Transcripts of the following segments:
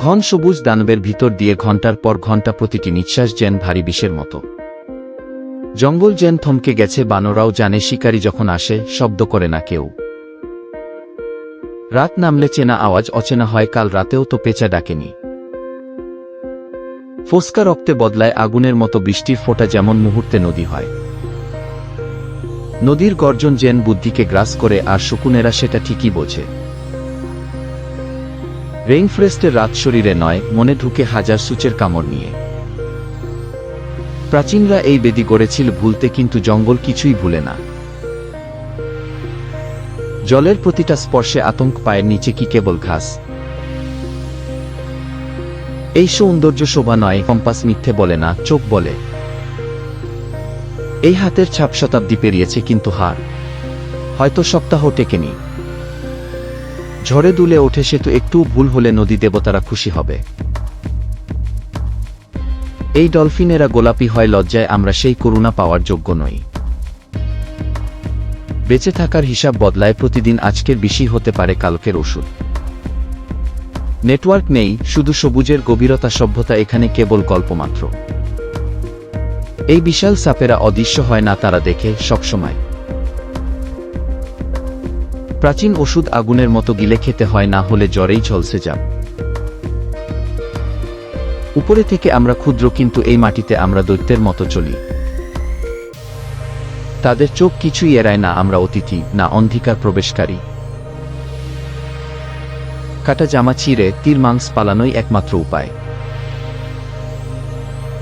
ঘন সবুজ দানবের ভিতর দিয়ে ঘণ্টার পর ঘণ্টা প্রতিটি নিঃশ্বাস যেন ভারী বিষের মতো। জঙ্গল যেন থমকে গেছে, বানরাও জানে শিকারী যখন আসে, শব্দ করে না কেউ। রাত নামলে চেনা আওয়াজ অচেনা হয়, কাল রাতেও তো পেঁচা ডাকেনি। ফোসকা রক্তে বদলায় আগুনের মতো বৃষ্টির ফোঁটা যেমন মুহূর্তে নদী হয়। নদীর গর্জন যেন বুদ্ধিকে গ্রাস করে, আর শকুনেরা সেটা ঠিকই বোঝে। রেইনফ্রেস্টের রাত শরীরে নয়, মনে ঢুকে হাজার সূচের কামড় নিয়ে। প্রাচীনরা এই বেদি গড়েছিল ভুলতে কিন্তু জঙ্গল কিছুই ভুলে না। জলের প্রতিটা স্পর্শে আতঙ্ক পায়ের নিচে কি কেবল ঘাস। এই সৌন্দর্য শোভা নয়, কম্পাস মিথ্যে বলে না, চোখ বলে। এই হাতের ছাপ শতাব্দী পেরিয়েছে কিন্তু হার। হয়তো সপ্তাহ টেকেনি। ঝড়ে দুলে ওঠে সে তো একটু ভুল হলে নদী দেবতারা খুশি হবে। এই ডলফিনেরা গোলাপি হয় লজ্জায় আমরা সেই করুণা পাওয়ার যোগ্য নই। বেঁচে থাকার হিসাব বদলায় প্রতিদিন আজকের বেশি হতে পারে কালকের ওষুধ। নেটওয়ার্ক নেই, শুধু সবুজের গভীরতা, সভ্যতা এখানে কেবল গল্পমাত্র। এই বিশাল সাপেরা অদৃশ্য হয় না তারা দেখে সবসময়। প্রাচীন ওষুধ আগুনের মতো গিলে খেতে হয়, না হলে জ্বরেই ঝলসে যাক উপরে থেকে আমরা ক্ষুদ্র, কিন্তু এই মাটিতে আমরা দৈত্যের মতো চলি। তাদের চোখ কিছুই এড়ায় না, আমরা অতিথি, না অন্ধিকার প্রবেশকারী। কাটা জামা ছিঁড়ে তীর মাংস পালানোই একমাত্র উপায়।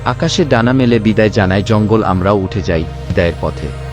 আকাশে ডানা মেলে বিদায় জানায়, জঙ্গল আমরাও উঠে যাই বিদায়ের পথে।